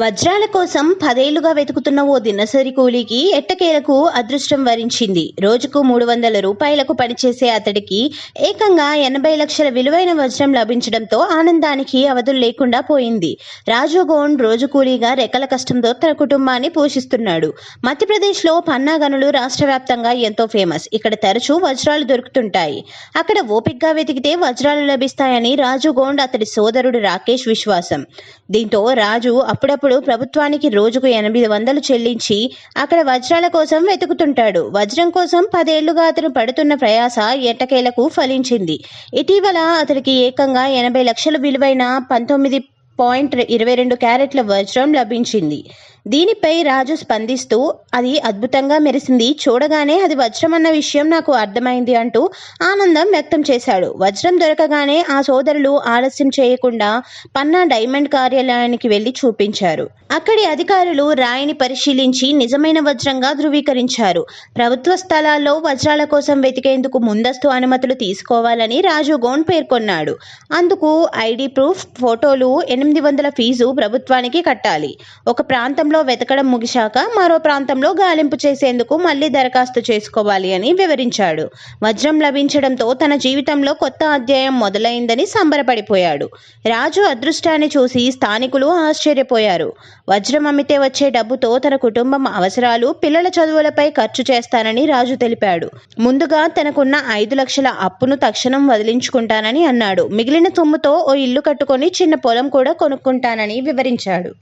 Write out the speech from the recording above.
వజ్రాల కోసం పదేళ్ళుగా వెతుకుతున్న ఓ దినసరి కూలీకి ఎట్టకేలకు అదృష్టం వరించింది. రోజుకు మూడు వందల రూపాయలకు పనిచేసే అతడికి ఏకంగా ఎనభై లక్షల విలువైన వజ్రం లభించడంతో ఆనందానికి అవధులు లేకుండా పోయింది. రాజు గౌండ్ రోజు కూలీగా రెక్కల కష్టంతో తన కుటుంబాన్ని పోషిస్తున్నాడు. మధ్యప్రదేశ్లో పన్నా గనులు రాష్ట్ర వ్యాప్తంగా ఎంతో ఫేమస్. ఇక్కడ తరచూ వజ్రాలు దొరుకుతుంటాయి. అక్కడ ఓపిగ్గా వెతికితే వజ్రాలు లభిస్తాయని రాజు గోండ్ అతడి సోదరుడు రాకేష్ విశ్వాసం. దీంతో రాజు అప్పుడప్పుడు ప్రభుత్వానికి రోజుకు ఎనిమిది వందలు చెల్లించి అక్కడ వజ్రాల కోసం వెతుకుతుంటాడు. వజ్రం కోసం పదేళ్ళుగా అతను పడుతున్న ప్రయాస ఎట్టకేలకు ఫలించింది. ఇటీవల అతడికి ఏకంగా ఎనభై లక్షల విలువైన పంతొమ్మిది పాయింట్ ఇరవై రెండు క్యారెట్ల వజ్రం లభించింది. దీనిపై రాజు స్పందిస్తూ అది అద్భుతంగా మెరిసింది. చూడగానే అది వజ్రం అన్న విషయం నాకు అర్థమైంది అంటూ ఆనందం వ్యక్తం చేశాడు. వజ్రం దొరకగానే ఆ సోదరులు ఆలస్యం చేయకుండా పన్నా డైమండ్ కార్యాలయానికి వెళ్ళి చూపించారు. అక్కడి అధికారులు రాయిని పరిశీలించి నిజమైన వజ్రంగా ధృవీకరించారు. ప్రభుత్వ స్థలాల్లో వజ్రాల కోసం వెతికేందుకు ముందస్తు అనుమతులు తీసుకోవాలని రాజు గోండ్ పేర్కొన్నాడు. అందుకు ఐడి ప్రూఫ్ ఫోటోలు ఎనిమిది వందల ఫీజు ప్రభుత్వానికి కట్టాలి. ఒక ప్రాంతంలో వెతకడం ముగిశాక మరో ప్రాంతంలో గాలింపు చేసేందుకు మళ్ళీ దరఖాస్తు చేసుకోవాలి అని వివరించాడు. వజ్రం లభించడంతో తన జీవితంలో కొత్త అధ్యాయం మొదలైందని సంబరపడిపోయాడు. రాజు అదృష్టాన్ని చూసి స్థానికులు ఆశ్చర్యపోయారు. వజ్రం అమ్మితే వచ్చే డబ్బుతో తన కుటుంబం అవసరాలు పిల్లల చదువులపై ఖర్చు చేస్తానని రాజు తెలిపాడు. ముందుగా తనకున్న ఐదు లక్షల అప్పును తక్షణం వదిలించుకుంటానని అన్నాడు. మిగిలిన సొమ్ముతో ఓ ఇల్లు కట్టుకొని చిన్న పొలం కూడా కొనుక్కుంటానని వివరించాడు.